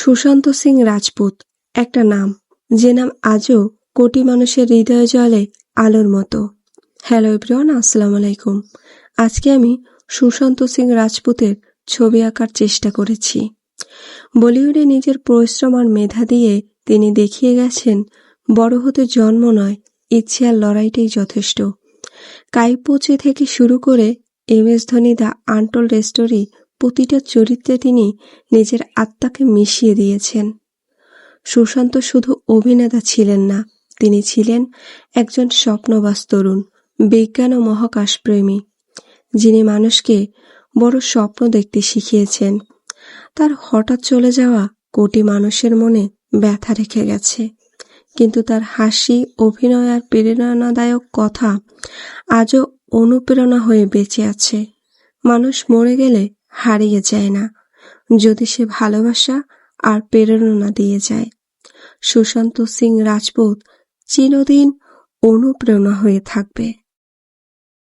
সুশান্ত সিং রাজপুত, একটা নাম, যে নাম আজও কোটি মানুষের হৃদয় জলে আলোর মতো। হ্যালো এভরিওয়ান, আসসালামু আলাইকুম। আজকে আমি সুশান্ত সিং রাজপুতের ছবি আঁকার চেষ্টা করেছি। বলিউডে নিজের পরিশ্রম আর মেধা দিয়ে তিনি দেখিয়ে গেছেন, বড় হতে জন্ম নয়, ইচ্ছে আর লড়াইটাই যথেষ্ট। কাইপোচে থেকে শুরু করে M S Dhoni the untold story প্রতিটা চরিত্রে তিনি নিজের আত্মাকে মিশিয়ে দিয়েছেন। সুশান্ত শুধু অভিনেতা ছিলেন না, তিনি ছিলেন একজন স্বপ্নবাস তরুণ, বিজ্ঞান ও মহাকাশ প্রেমী। যিনি মানুষকে বড় স্বপ্ন দেখতে শিখিয়েছেন। তার হঠাৎ চলে যাওয়া কোটি মানুষের মনে ব্যথা রেখে গেছে। কিন্তু তার হাসি, অভিনয় আর প্রেরণাদায়ক কথা আজও অনুপ্রেরণা হয়ে বেঁচে আছে। মানুষ মরে গেলে হারিয়ে যায় না। যদি সে ভালোবাসা আর প্রেরণা দিয়ে যায়। সুশান্ত সিং রাজপুত চিরদিন অনুপ্রেরণা হয়ে থাকবে।